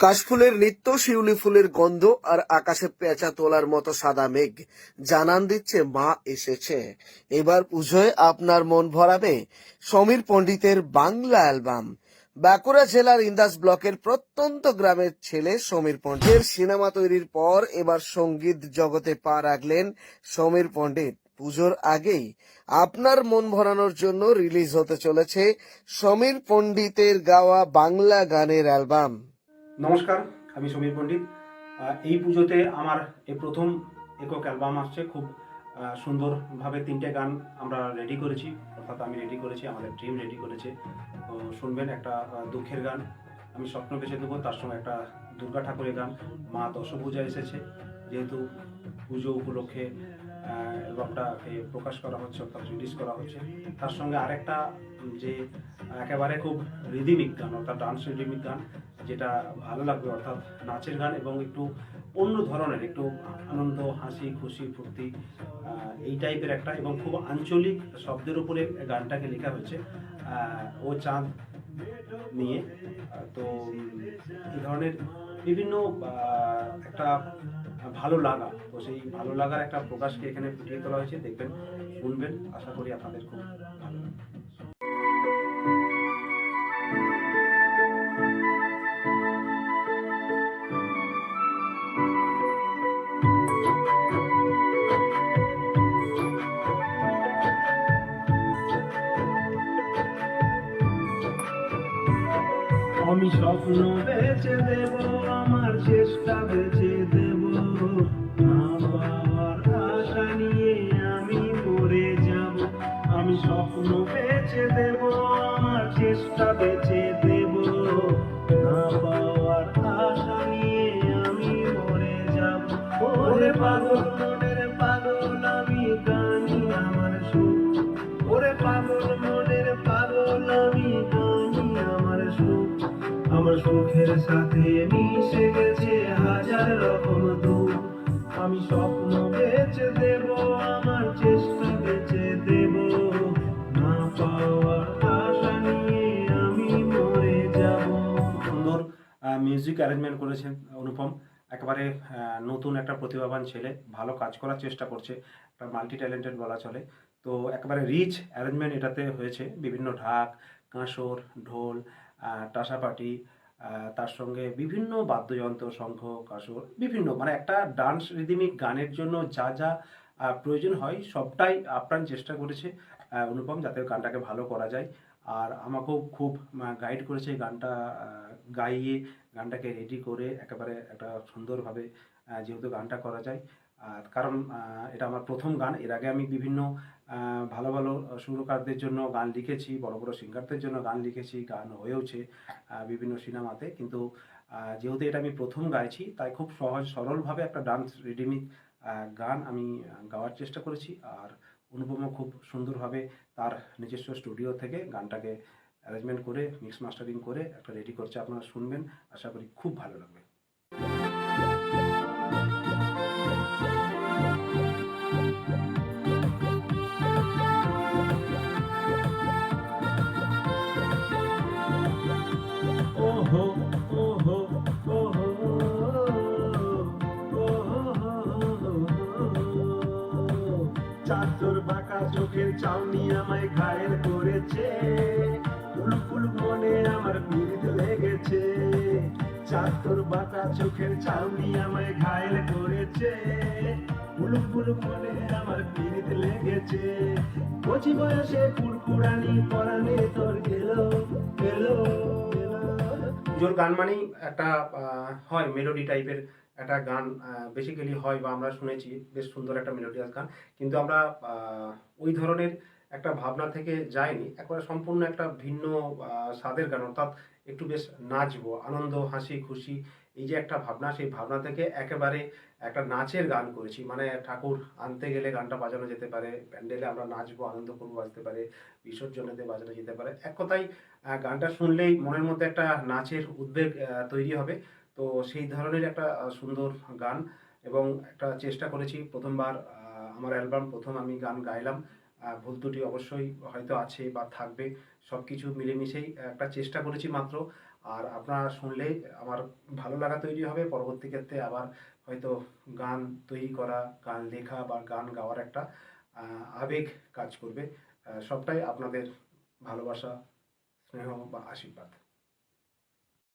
কাশফুলের নিত্য শিউলি ফুলের গন্ধ আর আকাশে পেঁচা তোলার মতো সাদা মেঘ জানান দিচ্ছে মা এসেছে। এবার পুজোয় আপনার মন ভরাবে সমীর পণ্ডিতের বাংলা অ্যালবাম। বাঁকুড়া জেলার ইন্দাস ব্লকের প্রত্যন্ত গ্রামের ছেলে সমীর পণ্ডিতের সিনেমা তৈরির পর এবার সংগীত জগতে পা রাখলেন সমীর পণ্ডিত। পুজোর আগেই আপনার মন ভরানোর জন্য রিলিজ হতে চলেছে সমীর পণ্ডিতের গাওয়া বাংলা গানের অ্যালবাম। নমস্কার, আমি সমীর পণ্ডিত। এই পুজোতে আমার এই প্রথম একক অ্যালবাম আসছে। খুব সুন্দরভাবে তিনটে গান আমরা রেডি করেছি। অর্থাৎ আমি রেডি করেছি, আমাদের টিম রেডি করেছে। তো শুনবেন একটা দুঃখের গান। আমি স্বপ্ন বেছে দেবো তার সঙ্গে একটা দুর্গা ঠাকুরের গান। মা দশভূজা এসেছে। যেহেতু পুজো উপলক্ষে অ্যালবামটাকে প্রকাশ করা হচ্ছে, অর্থাৎ রিলিজ করা হচ্ছে, তার সঙ্গে আরেকটা যে একেবারে খুব রিদিমিক গান, অর্থাৎ ডান্স রিদিমিক গান যেটা ভালো লাগবে, অর্থাৎ নাচের গান এবং একটু অন্য ধরনের, একটু আনন্দ, হাসি, খুশি, ফুর্তি এই টাইপের একটা এবং খুব আঞ্চলিক শব্দের উপরে গানটাকে লেখা হয়েছে ও চাঁদ নিয়ে। তো এই ধরনের বিভিন্ন একটা ভালো লাগা, তো সেই ভালো লাগার একটা প্রকাশকে এখানে ফুটিয়ে তোলা হয়েছে, দেখবেন, শুনবেন, আশা করি আপনাদের খুব ভালো আমি স্বপ্ন বেঁচে দেব আমার চেষ্টা বেঁচে দেব। সুখের সাথে মিশে গেছে হাজার রকম দুঃখ। আমি স্বপ্ন বেচে দেব, আমার চেষ্টা বেচে দেব। না পাওয়ার আশা নিয়ে আমি মরে যাব। সুন্দর মিউজিক অ্যারেঞ্জমেন্ট করেছেন অনুপম। একেবারে নতুন একটা প্রতিভাবান ছেলে, ভালো কাজ করার চেষ্টা করছে, একটা মাল্টি ট্যালেন্টেড বলা চলে। তো একেবারে রিচ অ্যারেঞ্জমেন্ট এটাতে হয়েছে। বিভিন্ন ঢাক, কাঁসর, ঢোল টাসাপাটি তার সঙ্গে বিভিন্ন বাদ্যযন্ত্র, শঙ্খ, কাসর, বিভিন্ন মানে একটা ডান্স রিদিমিক গানের জন্য যা যা প্রয়োজন হয়, সবটাই আপ্রাণ চেষ্টা করেছে অনুপম, যাতে গানটাকে ভালো করা যায়। আর আমাকেও খুব গাইড করেছে গানটা গাইয়ে, গানটাকে রেডি করে, একেবারে একটা সুন্দরভাবে যেহেতু গানটা করা যায়। কারণ এটা আমার প্রথম গান। এর আগে আমি বিভিন্ন ভালো ভালো সুরকারদের জন্য গান লিখেছি, বড় বড় সিঙ্গারদের জন্য গান লিখেছি, গান হয়েওছে বিভিন্ন সিনেমাতে। কিন্তু যেহেতু এটা আমি প্রথম গাইছি, তাই খুব সহজ, সরলভাবে একটা ডান্স রিডিমিক গান আমি গাওয়ার চেষ্টা করেছি। আর অনুপমও খুব সুন্দরভাবে তার নিজস্ব স্টুডিও থেকে গানটাকে অ্যারেঞ্জমেন্ট করে মিক্স মাস্টারিং করে, একটা রেডি করছে। আপনারা শুনবেন। আশা করি খুব ভালো লাগবে। চাদর বাঁকা চোখের চাউনি আমায় ঘায়েল করেছে। ফুল মনে আমার পীড়িত লেগেছে। চাদর বাঁকা চোখের চাউনি আমায় ঘায়েল করেছে। ফুল ফুল মনে আমার পীড়িত লেগেছে। কচি বয়সে কুড়কুড়ানি পরানে তোর গেলো গেলো গেলো। পুজোর গান মানেই একটা হয় মেলোডি টাইপের একটা গান বেসিক্যালি হয় বা আমরা শুনেছি, বেশ সুন্দর একটা মেলোডিয়াস গান। কিন্তু আমরা ওই ধরনের একটা ভাবনা থেকে যাইনি। একবারে সম্পূর্ণ একটা ভিন্ন স্বাদের গান, অর্থাৎ একটু বেশ নাচবো, আনন্দ, হাসি, খুশি, এই যে একটা ভাবনা, সেই ভাবনা থেকে একেবারে একটা নাচের গান করেছি। মানে ঠাকুর আনতে গেলে গানটা বাজানো যেতে পারে, প্যান্ডেলে আমরা নাচবো, আনন্দ করব বাজতে পারে, বিসর্জনেতে বাজানো যেতে পারে। এক কথায় গানটা শুনলেই মনের মধ্যে একটা নাচের উদ্বেগ তৈরি হবে। তো সেই ধরনের একটা সুন্দর গান এবং একটা চেষ্টা করেছি প্রথমবার আমার অ্যালবাম প্রথম আমি গান গাইলাম। ভুল ত্রুটি অবশ্যই হয়তো আছে বা থাকবে সব কিছু মিলেমিশেই একটা চেষ্টা করেছি মাত্র। আর আপনারা শুনলে আমার ভালো লাগা তৈরি হবে, পরবর্তী ক্ষেত্রে আবার হয়তো গান তৈরি করা, গান লেখা বা গান গাওয়ার একটা আবেগ কাজ করবে। সবটাই আপনাদের ভালোবাসা, স্নেহ বা আশীর্বাদ।